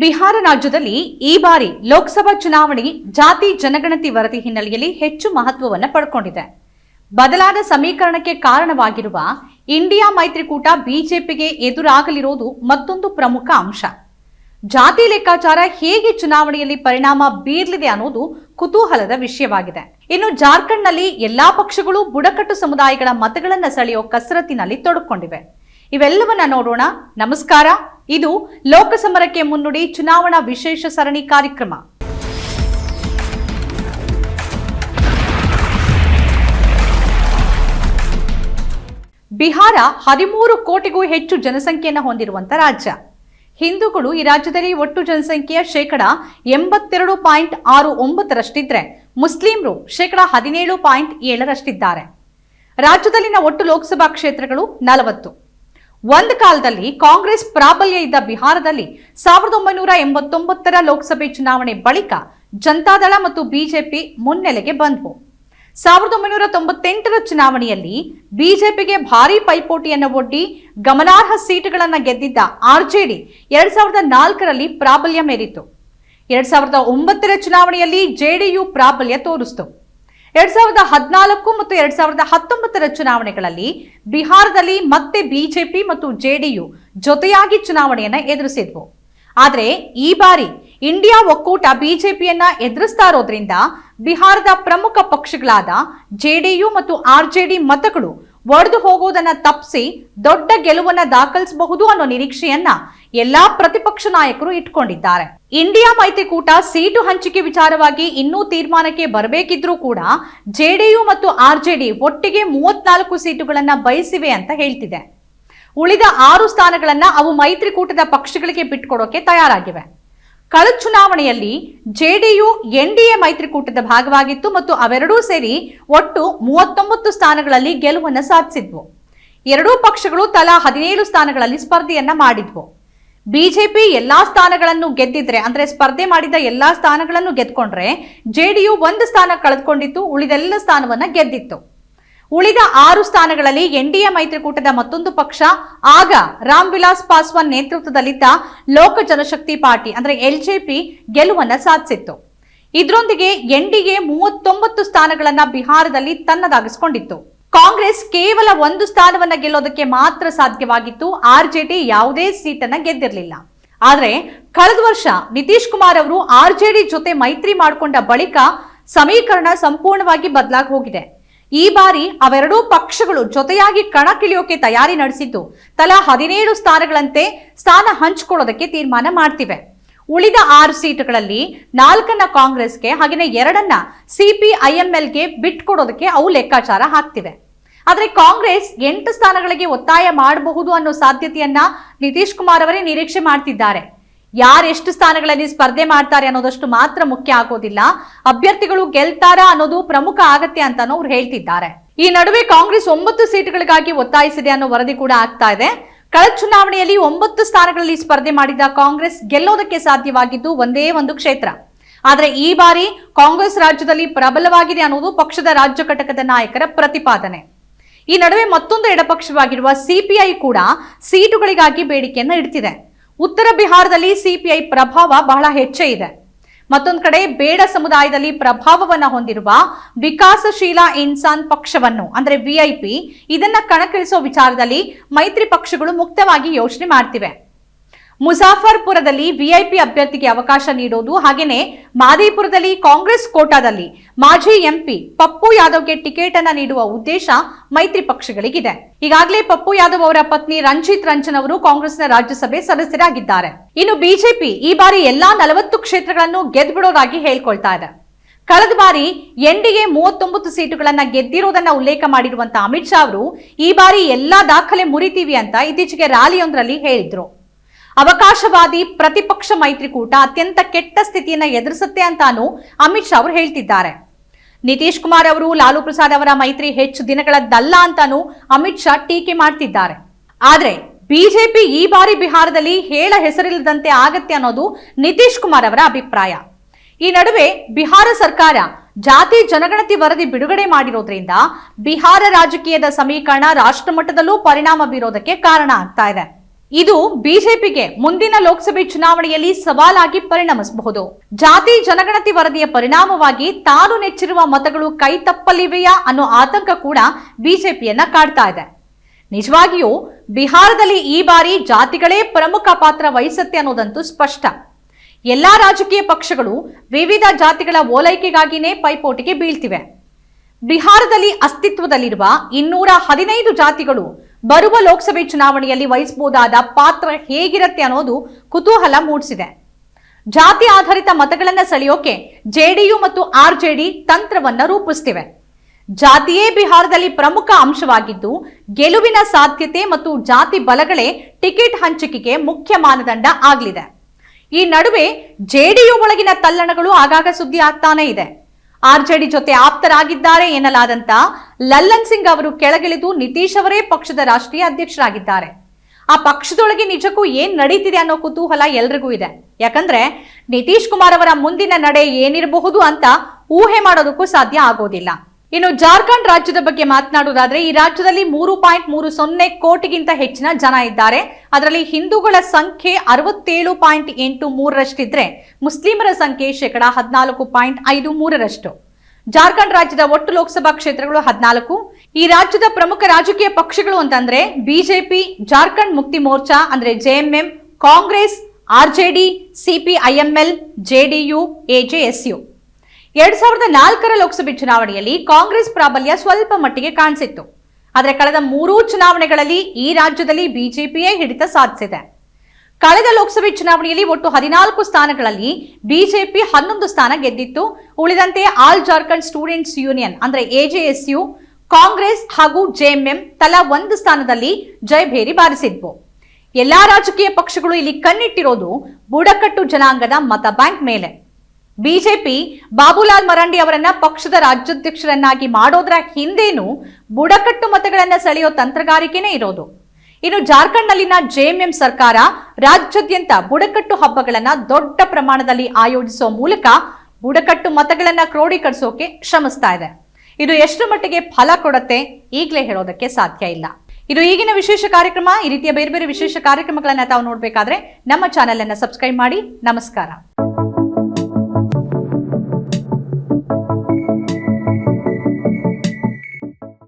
ಬಿಹಾರ ರಾಜ್ಯದಲ್ಲಿ ಈ ಬಾರಿ ಲೋಕಸಭಾ ಚುನಾವಣೆ ಜಾತಿ ಜನಗಣತಿ ವರದಿ ಹಿನ್ನೆಲೆಯಲ್ಲಿ ಹೆಚ್ಚು ಮಹತ್ವವನ್ನು ಪಡ್ಕೊಂಡಿದೆ. ಬದಲಾದ ಸಮೀಕರಣಕ್ಕೆ ಕಾರಣವಾಗಿರುವ ಇಂಡಿಯಾ ಮೈತ್ರಿಕೂಟ ಬಿಜೆಪಿಗೆ ಎದುರಾಗಲಿರೋದು ಮತ್ತೊಂದು ಪ್ರಮುಖ ಅಂಶ. ಜಾತಿ ಲೆಕ್ಕಾಚಾರ ಹೇಗೆ ಚುನಾವಣೆಯಲ್ಲಿ ಪರಿಣಾಮ ಬೀರಲಿದೆ ಅನ್ನೋದು ಕುತೂಹಲದ ವಿಷಯವಾಗಿದೆ. ಇನ್ನು ಜಾರ್ಖಂಡ್ನಲ್ಲಿ ಎಲ್ಲಾ ಪಕ್ಷಗಳು ಬುಡಕಟ್ಟು ಸಮುದಾಯಗಳ ಮತಗಳನ್ನು ಸೆಳೆಯುವ ಕಸರತ್ತಿನಲ್ಲಿ ತೊಡಕೊಂಡಿವೆ. ಇವೆಲ್ಲವನ್ನ ನೋಡೋಣ. ನಮಸ್ಕಾರ. ಇದು ಲೋಕಸಮರಕ್ಕೆ ಮುನ್ನುಡಿ ಚುನಾವಣಾ ವಿಶೇಷ ಸರಣಿ ಕಾರ್ಯಕ್ರಮ. ಬಿಹಾರ ಹದಿಮೂರು ಕೋಟಿಗೂ ಹೆಚ್ಚು ಜನಸಂಖ್ಯೆಯನ್ನು ಹೊಂದಿರುವಂತ ರಾಜ್ಯ. ಹಿಂದೂಗಳು ಈ ರಾಜ್ಯದಲ್ಲಿ ಒಟ್ಟು ಜನಸಂಖ್ಯೆಯ ಶೇಕಡ ಎಂಬತ್ತೆರಡು ಪಾಯಿಂಟ್ ಆರು ಒಂಬತ್ತರಷ್ಟಿದ್ರೆ ಮುಸ್ಲಿಂರು ಶೇಕಡ ಹದಿನೇಳು ಪಾಯಿಂಟ್ ಏಳರಷ್ಟಿದ್ದಾರೆ. ರಾಜ್ಯದಲ್ಲಿನ ಒಟ್ಟು ಲೋಕಸಭಾ ಕ್ಷೇತ್ರಗಳು ನಲವತ್ತು. ಒಂದು ಕಾಲದಲ್ಲಿ ಕಾಂಗ್ರೆಸ್ ಪ್ರಾಬಲ್ಯ ಇದ್ದ ಬಿಹಾರದಲ್ಲಿ ಸಾವಿರದ ಒಂಬೈನೂರ ಎಂಬತ್ತೊಂಬತ್ತರ ಲೋಕಸಭೆ ಚುನಾವಣೆ ಬಳಿಕ ಜನತಾದಳ ಮತ್ತು ಬಿಜೆಪಿ ಮುನ್ನೆಲೆಗೆ ಬಂದವು. ಸಾವಿರದ ಒಂಬೈನೂರ ತೊಂಬತ್ತೆಂಟರ ಚುನಾವಣೆಯಲ್ಲಿ ಬಿಜೆಪಿಗೆ ಭಾರಿ ಪೈಪೋಟಿಯನ್ನು ಒಡ್ಡಿ ಗಮನಾರ್ಹ ಸೀಟುಗಳನ್ನು ಗೆದ್ದಿದ್ದ ಆರ್ಜೆಡಿ ಎರಡ್ ಸಾವಿರದ ನಾಲ್ಕರಲ್ಲಿ ಪ್ರಾಬಲ್ಯ ಮೇರಿತು ಎರಡ್ ಸಾವಿರದ ಒಂಬತ್ತರ ಚುನಾವಣೆಯಲ್ಲಿ ಜೆಡಿಯು ಪ್ರಾಬಲ್ಯ ತೋರಿಸಿತು. ಎರಡ್ ಸಾವಿರದ ಹದಿನಾಲ್ಕು ಮತ್ತು ಎರಡ್ ಸಾವಿರದ ಹತ್ತೊಂಬತ್ತರ ಚುನಾವಣೆಗಳಲ್ಲಿ ಬಿಹಾರದಲ್ಲಿ ಮತ್ತೆ ಬಿಜೆಪಿ ಮತ್ತು ಜೆಡಿಯು ಜೊತೆಯಾಗಿ ಚುನಾವಣೆಯನ್ನ ಎದುರಿಸಿದ್ವು. ಆದರೆ ಈ ಬಾರಿ ಇಂಡಿಯಾ ಒಕ್ಕೂಟ ಬಿಜೆಪಿಯನ್ನ ಎದುರಿಸ್ತಾ ಇರೋದ್ರಿಂದ ಬಿಹಾರದ ಪ್ರಮುಖ ಪಕ್ಷಗಳಾದ ಜೆಡಿಯು ಮತ್ತು ಆರ್ಜೆಡಿ ಮತಗಳು ಒಡೆದು ಹೋಗೋದನ್ನ ತಪ್ಪಿಸಿ ದೊಡ್ಡ ಗೆಲುವನ್ನ ದಾಖಲಿಸಬಹುದು ಅನ್ನೋ ನಿರೀಕ್ಷೆಯನ್ನ ಎಲ್ಲಾ ಪ್ರತಿಪಕ್ಷ ನಾಯಕರು ಇಟ್ಕೊಂಡಿದ್ದಾರೆ. ಇಂಡಿಯಾ ಮೈತ್ರಿಕೂಟ ಸೀಟು ಹಂಚಿಕೆ ವಿಚಾರವಾಗಿ ಇನ್ನೂ ತೀರ್ಮಾನಕ್ಕೆ ಬರಬೇಕಿದ್ರೂ ಕೂಡ ಜೆಡಿಯು ಮತ್ತು ಆರ್ಜೆಡಿ ಒಟ್ಟಿಗೆ ಮೂವತ್ನಾಲ್ಕು ಸೀಟುಗಳನ್ನ ಬಯಸಿವೆ ಅಂತ ಹೇಳ್ತಿದೆ. ಉಳಿದ ಆರು ಸ್ಥಾನಗಳನ್ನ ಅವು ಮೈತ್ರಿಕೂಟದ ಪಕ್ಷಗಳಿಗೆ ಬಿಟ್ಕೊಡೋಕೆ ತಯಾರಾಗಿವೆ. ಕಳೆದ ಚುನಾವಣೆಯಲ್ಲಿ ಜೆಡಿಯು ಎನ್ಡಿಎ ಮೈತ್ರಿಕೂಟದ ಭಾಗವಾಗಿತ್ತು ಮತ್ತು ಅವೆರಡೂ ಸೇರಿ ಒಟ್ಟು ಮೂವತ್ತೊಂಬತ್ತು ಸ್ಥಾನಗಳಲ್ಲಿ ಗೆಲುವನ್ನು ಸಾಧಿಸಿದ್ವು. ಎರಡೂ ಪಕ್ಷಗಳು ತಲಾ ಹದಿನೇಳು ಸ್ಥಾನಗಳಲ್ಲಿ ಸ್ಪರ್ಧೆಯನ್ನ ಮಾಡಿದ್ವು. ಬಿಜೆಪಿ ಎಲ್ಲಾ ಸ್ಥಾನಗಳನ್ನು ಗೆದ್ದಿದ್ರೆ, ಅಂದ್ರೆ ಸ್ಪರ್ಧೆ ಮಾಡಿದ ಎಲ್ಲಾ ಸ್ಥಾನಗಳನ್ನು ಗೆದ್ಕೊಂಡ್ರೆ, ಜೆಡಿಯು ಒಂದು ಸ್ಥಾನ ಕಳೆದುಕೊಂಡಿತ್ತು, ಉಳಿದೆಲ್ಲ ಸ್ಥಾನವನ್ನ ಗೆದ್ದಿತ್ತು. ಉಳಿದ ಆರು ಸ್ಥಾನಗಳಲ್ಲಿ ಎನ್ಡಿಎ ಮೈತ್ರಿಕೂಟದ ಮತ್ತೊಂದು ಪಕ್ಷ, ಆಗ ರಾಮ್ ವಿಲಾಸ್ ಪಾಸ್ವಾನ್ ನೇತೃತ್ವದಲ್ಲಿದ್ದ ಲೋಕ ಜನಶಕ್ತಿ ಪಾರ್ಟಿ, ಅಂದ್ರೆ ಎಲ್ಜೆಪಿ ಗೆಲುವನ್ನ ಸಾಧಿಸಿತ್ತು. ಇದರೊಂದಿಗೆ ಎನ್ಡಿಎ ಮೂವತ್ತೊಂಬತ್ತು ಸ್ಥಾನಗಳನ್ನು ಬಿಹಾರದಲ್ಲಿ ತನ್ನದಾಗಿಸಿಕೊಂಡಿತ್ತು. ಕಾಂಗ್ರೆಸ್ ಕೇವಲ ಒಂದು ಸ್ಥಾನವನ್ನ ಗೆಲ್ಲೋದಕ್ಕೆ ಮಾತ್ರ ಸಾಧ್ಯವಾಗಿತ್ತು ಆರ್ಜೆಡಿ ಯಾವುದೇ ಸೀಟನ್ನು ಗೆದ್ದಿರಲಿಲ್ಲ. ಆದರೆ ಕಳೆದ ವರ್ಷ ನಿತೀಶ್ ಕುಮಾರ್ ಅವರು ಆರ್ಜೆಡಿ ಜೊತೆ ಮೈತ್ರಿ ಮಾಡಿಕೊಂಡ ಬಳಿಕ ಸಮೀಕರಣ ಸಂಪೂರ್ಣವಾಗಿ ಬದಲಾಗಿ ಹೋಗಿದೆ. ಈ ಬಾರಿ ಅವೆರಡೂ ಪಕ್ಷಗಳು ಜೊತೆಯಾಗಿ ಕಣಕ್ಕಿಳಿಯೋಕೆ ತಯಾರಿ ನಡೆಸಿದ್ದು, ತಲಾ ಹದಿನೇಳು ಸ್ಥಾನಗಳಂತೆ ಸ್ಥಾನ ಹಂಚಿಕೊಳ್ಳೋದಕ್ಕೆ ತೀರ್ಮಾನ ಮಾಡ್ತಿವೆ. ಉಳಿದ ಆರು ಸೀಟುಗಳಲ್ಲಿ ನಾಲ್ಕನ್ನ ಕಾಂಗ್ರೆಸ್ಗೆ ಹಾಗೆಯೇ ಎರಡನ್ನ ಸಿಪಿಐಎಂಎಲ್ಗೆ ಬಿಟ್ಕೊಡೋದಕ್ಕೆ ಅವು ಲೆಕ್ಕಾಚಾರ ಹಾಕ್ತಿವೆ. ಆದರೆ ಕಾಂಗ್ರೆಸ್ ಎಂಟು ಸ್ಥಾನಗಳಿಗೆ ಒತ್ತಾಯ ಮಾಡಬಹುದು ಅನ್ನೋ ಸಾಧ್ಯತೆಯನ್ನ ನಿತೀಶ್ ಕುಮಾರ್ ಅವರೇ ನಿರೀಕ್ಷೆ ಮಾಡ್ತಿದ್ದಾರೆ. ಯಾರೆಷ್ಟು ಸ್ಥಾನಗಳಲ್ಲಿ ಸ್ಪರ್ಧೆ ಮಾಡ್ತಾರೆ ಅನ್ನೋದಷ್ಟು ಮಾತ್ರ ಮುಖ್ಯ ಆಗೋದಿಲ್ಲ. ಅಭ್ಯರ್ಥಿಗಳು ಗೆಲ್ತಾರಾ ಅನ್ನೋದು ಪ್ರಮುಖ ಆಗತ್ತೆ ಅಂತಾನೂ ಅವ್ರು ಹೇಳ್ತಿದ್ದಾರೆ. ಈ ನಡುವೆ ಕಾಂಗ್ರೆಸ್ ಒಂಬತ್ತು ಸೀಟುಗಳಿಗಾಗಿ ಒತ್ತಾಯಿಸಿದೆ ಅನ್ನೋ ವರದಿ ಕೂಡ ಆಗ್ತಾ ಇದೆ. ಕಳೆದ ಚುನಾವಣೆಯಲ್ಲಿ ಒಂಬತ್ತು ಸ್ಥಾನಗಳಲ್ಲಿ ಸ್ಪರ್ಧೆ ಮಾಡಿದ ಕಾಂಗ್ರೆಸ್ ಗೆಲ್ಲೋದಕ್ಕೆ ಸಾಧ್ಯವಾಗಿದ್ದು ಒಂದೇ ಒಂದು ಕ್ಷೇತ್ರ. ಆದರೆ ಈ ಬಾರಿ ಕಾಂಗ್ರೆಸ್ ರಾಜ್ಯದಲ್ಲಿ ಪ್ರಬಲವಾಗಿದೆ ಅನ್ನೋದು ಪಕ್ಷದ ರಾಜ್ಯ ಘಟಕದ ನಾಯಕರ ಪ್ರತಿಪಾದನೆ. ಈ ನಡುವೆ ಮತ್ತೊಂದು ಎಡಪಕ್ಷವಾಗಿರುವ ಸಿಪಿಐ ಕೂಡ ಸೀಟುಗಳಿಗಾಗಿ ಬೇಡಿಕೆಯನ್ನು ಇಡ್ತಿದೆ. ಉತ್ತರ ಬಿಹಾರದಲ್ಲಿ ಸಿಪಿಐ ಪ್ರಭಾವ ಬಹಳ ಹೆಚ್ಚೇ ಇದೆ. ಮತ್ತೊಂದು ಕಡೆ ಬೇಡ ಸಮುದಾಯದಲ್ಲಿ ಪ್ರಭಾವವನ್ನ ಹೊಂದಿರುವ ವಿಕಾಸಶೀಲ ಇನ್ಸಾನ್ ಪಕ್ಷವನ್ನು, ಅಂದ್ರೆ ವಿಐಪಿ ಇದನ್ನ ಕಣಕ್ಕಿಳಿಸೋ ವಿಚಾರದಲ್ಲಿ ಮೈತ್ರಿ ಪಕ್ಷಗಳು ಮುಕ್ತವಾಗಿ ಯೋಚನೆ ಮಾಡ್ತಿವೆ. ಮುಜಾಫರ್ಪುರದಲ್ಲಿ ವಿಐಪಿ ಅಭ್ಯರ್ಥಿಗೆ ಅವಕಾಶ ನೀಡೋದು ಹಾಗೆಯೇ ಮಾದೇಪುರದಲ್ಲಿ ಕಾಂಗ್ರೆಸ್ ಕೋಟಾದಲ್ಲಿ ಮಾಜಿ ಎಂಪಿ ಪಪ್ಪು ಯಾದವ್ಗೆ ಟಿಕೆಟ್ ಅನ್ನ ನೀಡುವ ಉದ್ದೇಶ ಮೈತ್ರಿ ಪಕ್ಷಗಳಿಗಿದೆ. ಈಗಾಗಲೇ ಪಪ್ಪು ಯಾದವ್ ಅವರ ಪತ್ನಿ ರಂಜಿತ್ ರಂಜನ್ ಅವರು ಕಾಂಗ್ರೆಸ್ನ ರಾಜ್ಯಸಭೆ ಸದಸ್ಯರಾಗಿದ್ದಾರೆ. ಇನ್ನು ಬಿಜೆಪಿ ಈ ಬಾರಿ ಎಲ್ಲಾ ನಲವತ್ತು ಕ್ಷೇತ್ರಗಳನ್ನು ಗೆದ್ದುಬಿಡೋದಾಗಿ ಹೇಳ್ಕೊಳ್ತಾ ಇದೆ. ಕಳೆದ ಬಾರಿ ಎನ್ಡಿಎ ಮೂವತ್ತೊಂಬತ್ತು ಸೀಟುಗಳನ್ನ ಗೆದ್ದಿರೋದನ್ನ ಉಲ್ಲೇಖ ಮಾಡಿರುವಂತಹ ಅಮಿತ್ ಶಾ ಅವರು ಈ ಬಾರಿ ಎಲ್ಲಾ ದಾಖಲೆ ಮುರಿತೀವಿ ಅಂತ ಇತ್ತೀಚೆಗೆ ರ್ಯಾಲಿಯೊಂದರಲ್ಲಿ ಹೇಳಿದ್ರು. ಅವಕಾಶವಾದಿ ಪ್ರತಿಪಕ್ಷ ಮೈತ್ರಿಕೂಟ ಅತ್ಯಂತ ಕೆಟ್ಟ ಸ್ಥಿತಿಯನ್ನ ಎದುರಿಸುತ್ತೆ ಅಂತಾನು ಅಮಿತ್ ಶಾ ಅವರು ಹೇಳ್ತಿದ್ದಾರೆ. ನಿತೀಶ್ ಕುಮಾರ್ ಅವರು, ಲಾಲು ಪ್ರಸಾದ್ ಅವರ ಮೈತ್ರಿ ಹೆಚ್ಚು ದಿನಗಳದ್ದಲ್ಲ ಅಂತಾನು ಅಮಿತ್ ಶಾ ಟೀಕೆ ಮಾಡ್ತಿದ್ದಾರೆ. ಆದರೆ ಬಿಜೆಪಿ ಈ ಬಾರಿ ಬಿಹಾರದಲ್ಲಿ ಹೇಳ ಹೆಸರಿಲ್ಲದಂತೆ ಆಗತ್ತೆ ಅನ್ನೋದು ನಿತೀಶ್ ಕುಮಾರ್ ಅವರ ಅಭಿಪ್ರಾಯ. ಈ ನಡುವೆ ಬಿಹಾರ ಸರ್ಕಾರ ಜಾತಿ ಜನಗಣತಿ ವರದಿ ಬಿಡುಗಡೆ ಮಾಡಿರೋದ್ರಿಂದ ಬಿಹಾರ ರಾಜಕೀಯದ ಸಮೀಕರಣ ರಾಷ್ಟ್ರಮಟ್ಟದಲ್ಲೂ ಪರಿಣಾಮ ಬೀರೋದಕ್ಕೆ ಕಾರಣ ಆಗ್ತಾ ಇದೆ. ಇದು ಬಿಜೆಪಿಗೆ ಮುಂದಿನ ಲೋಕಸಭೆ ಚುನಾವಣೆಯಲ್ಲಿ ಸವಾಲಾಗಿ ಪರಿಣಮಿಸಬಹುದು. ಜಾತಿ ಜನಗಣತಿ ವರದಿಯ ಪರಿಣಾಮವಾಗಿ ತಾನು ನೆಚ್ಚಿರುವ ಮತಗಳು ಕೈ ತಪ್ಪಲಿವೆಯಾ ಅನ್ನೋ ಆತಂಕ ಕೂಡ ಬಿಜೆಪಿಯನ್ನ ಕಾಡ್ತಾ ಇದೆ. ನಿಜವಾಗಿಯೂ ಬಿಹಾರದಲ್ಲಿ ಈ ಬಾರಿ ಜಾತಿಗಳೇ ಪ್ರಮುಖ ಪಾತ್ರ ವಹಿಸುತ್ತೆ ಅನ್ನೋದಂತೂ ಸ್ಪಷ್ಟ. ಎಲ್ಲಾ ರಾಜಕೀಯ ಪಕ್ಷಗಳು ವಿವಿಧ ಜಾತಿಗಳ ಓಲೈಕೆಗಾಗಿನೇ ಪೈಪೋಟಿಗೆ ಬೀಳ್ತಿವೆ. ಬಿಹಾರದಲ್ಲಿ ಅಸ್ತಿತ್ವದಲ್ಲಿರುವ ಇನ್ನೂರ ಹದಿನೈದು ಜಾತಿಗಳು ಬರುವ ಲೋಕಸಭೆ ಚುನಾವಣೆಯಲ್ಲಿ ವಹಿಸಬಹುದಾದ ಪಾತ್ರ ಹೇಗಿರುತ್ತೆ ಅನ್ನೋದು ಕುತೂಹಲ ಮೂಡಿಸಿದೆ. ಜಾತಿ ಆಧಾರಿತ ಮತಗಳನ್ನು ಸೆಳೆಯೋಕೆ ಜೆಡಿಯು ಮತ್ತು ಆರ್ಜೆಡಿ ತಂತ್ರವನ್ನ ರೂಪಿಸ್ತಿವೆ. ಜಾತಿಯೇ ಬಿಹಾರದಲ್ಲಿ ಪ್ರಮುಖ ಅಂಶವಾಗಿದ್ದು, ಗೆಲುವಿನ ಸಾಧ್ಯತೆ ಮತ್ತು ಜಾತಿ ಬಲಗಳೇ ಟಿಕೆಟ್ ಹಂಚಿಕೆಗೆ ಮುಖ್ಯ ಮಾನದಂಡ ಆಗಲಿದೆ. ಈ ನಡುವೆ ಜೆಡಿಯು ಒಳಗಿನ ತಲ್ಲಣಗಳು ಆಗಾಗ ಸುದ್ದಿ ಆಗ್ತಾನೇ ಇದೆ. ಆರ್ಜೆಡಿ ಜೊತೆ ಆಪ್ತರಾಗಿದ್ದಾರೆ ಎನ್ನಲಾದಂತ ಲಲ್ಲನ್ ಸಿಂಗ್ ಅವರು ಕೆಳಗಿಳಿದು ನಿತೀಶ್ ಅವರೇ ಪಕ್ಷದ ರಾಷ್ಟ್ರೀಯ ಅಧ್ಯಕ್ಷರಾಗಿದ್ದಾರೆ. ಆ ಪಕ್ಷದೊಳಗೆ ನಿಜಕ್ಕೂ ಏನ್ ನಡೀತಿದೆ ಅನ್ನೋ ಕುತೂಹಲ ಎಲ್ರಿಗೂ ಇದೆ. ಯಾಕಂದ್ರೆ ನಿತೀಶ್ ಕುಮಾರ್ ಅವರ ಮುಂದಿನ ನಡೆ ಏನಿರಬಹುದು ಅಂತ ಊಹೆ ಮಾಡೋದಕ್ಕೂ ಸಾಧ್ಯ ಆಗೋದಿಲ್ಲ. ಇನ್ನು ಜಾರ್ಖಂಡ್ ರಾಜ್ಯದ ಬಗ್ಗೆ ಮಾತನಾಡುವುದಾದ್ರೆ, ಈ ರಾಜ್ಯದಲ್ಲಿ ಮೂರು ಪಾಯಿಂಟ್ ಮೂರು ಸೊನ್ನೆ ಕೋಟಿಗಿಂತ ಹೆಚ್ಚಿನ ಜನ ಇದ್ದಾರೆ. ಅದರಲ್ಲಿ ಹಿಂದೂಗಳ ಸಂಖ್ಯೆ ಅರವತ್ತೇಳು ಪಾಯಿಂಟ್ ಎಂಟು ಮೂರರಷ್ಟಿದ್ರೆ, ಮುಸ್ಲಿಮರ ಸಂಖ್ಯೆ ಶೇಕಡ ಹದಿನಾಲ್ಕು ಪಾಯಿಂಟ್ ಐದು ಮೂರರಷ್ಟು. ಜಾರ್ಖಂಡ್ ರಾಜ್ಯದ ಒಟ್ಟು ಲೋಕಸಭಾ ಕ್ಷೇತ್ರಗಳು ಹದಿನಾಲ್ಕು. ಈ ರಾಜ್ಯದ ಪ್ರಮುಖ ರಾಜಕೀಯ ಪಕ್ಷಗಳು ಅಂತಂದ್ರೆ, ಬಿಜೆಪಿ, ಜಾರ್ಖಂಡ್ ಮುಕ್ತಿ ಮೋರ್ಚಾ, ಅಂದ್ರೆ JMM Congress RJD CPIML JDU AJSU ಎರಡ್ ಸಾವಿರದ ನಾಲ್ಕರ ಲೋಕಸಭೆ ಚುನಾವಣೆಯಲ್ಲಿ ಕಾಂಗ್ರೆಸ್ ಪ್ರಾಬಲ್ಯ ಸ್ವಲ್ಪ ಮಟ್ಟಿಗೆ ಕಾಣಿಸಿತ್ತು. ಆದರೆ ಕಳೆದ ಮೂರೂ ಚುನಾವಣೆಗಳಲ್ಲಿ ಈ ರಾಜ್ಯದಲ್ಲಿ ಬಿಜೆಪಿಯೇ ಹಿಡಿತ ಸಾಧಿಸಿದೆ. ಕಳೆದ ಲೋಕಸಭೆ ಚುನಾವಣೆಯಲ್ಲಿ ಒಟ್ಟು ಹದಿನಾಲ್ಕು ಸ್ಥಾನಗಳಲ್ಲಿ ಬಿಜೆಪಿ ಹನ್ನೊಂದು ಸ್ಥಾನ ಗೆದ್ದಿತ್ತು. ಉಳಿದಂತೆ ಆಲ್ ಜಾರ್ಖಂಡ್ ಸ್ಟೂಡೆಂಟ್ಸ್ ಯೂನಿಯನ್ ಅಂದ್ರೆ ಎಜೆಎಸ್ಯು, ಕಾಂಗ್ರೆಸ್ ಹಾಗೂ ಜೆಎಂಎಂ ತಲಾ ಒಂದು ಸ್ಥಾನದಲ್ಲಿ ಜಯಭೇರಿ ಬಾರಿಸಿದ್ವು. ಎಲ್ಲಾ ರಾಜಕೀಯ ಪಕ್ಷಗಳು ಇಲ್ಲಿ ಕಣ್ಣಿಟ್ಟಿರೋದು ಬುಡಕಟ್ಟು ಜನಾಂಗದ ಮತ ಬ್ಯಾಂಕ್ ಮೇಲೆ. ಬಿಜೆಪಿ ಬಾಬುಲಾಲ್ ಮರಾಂಡಿ ಅವರನ್ನ ಪಕ್ಷದ ರಾಜ್ಯಾಧ್ಯಕ್ಷರನ್ನಾಗಿ ಮಾಡೋದ್ರ ಹಿಂದೇನು ಬುಡಕಟ್ಟು ಮತಗಳನ್ನ ಸೆಳೆಯೋ ತಂತ್ರಗಾರಿಕೆನೇ ಇರೋದು. ಇನ್ನು ಜಾರ್ಖಂಡ್ನಲ್ಲಿನ ಜೆಎಂಎಂ ಸರ್ಕಾರ ರಾಜ್ಯಾದ್ಯಂತ ಬುಡಕಟ್ಟು ಹಬ್ಬಗಳನ್ನ ದೊಡ್ಡ ಪ್ರಮಾಣದಲ್ಲಿ ಆಯೋಜಿಸೋ ಮೂಲಕ ಬುಡಕಟ್ಟು ಮತಗಳನ್ನ ಕ್ರೋಢೀಕರಿಸೋಕೆ ಶ್ರಮಿಸ್ತಾ ಇದೆ. ಇದು ಎಷ್ಟು ಮಟ್ಟಿಗೆ ಫಲ ಕೊಡುತ್ತೆ ಈಗಲೇ ಹೇಳೋದಕ್ಕೆ ಸಾಧ್ಯ ಇಲ್ಲ. ಇದು ಈಗಿನ ವಿಶೇಷ ಕಾರ್ಯಕ್ರಮ, ಈ ರೀತಿಯ ಬೇರೆ ಬೇರೆ ವಿಶೇಷ ಕಾರ್ಯಕ್ರಮಗಳನ್ನ ತಾವು ನೋಡಬೇಕಾದ್ರೆ ನಮ್ಮ ಚಾನೆಲ್ ಅನ್ನ ಸಬ್ಸ್ಕ್ರೈಬ್ ಮಾಡಿ. ನಮಸ್ಕಾರ.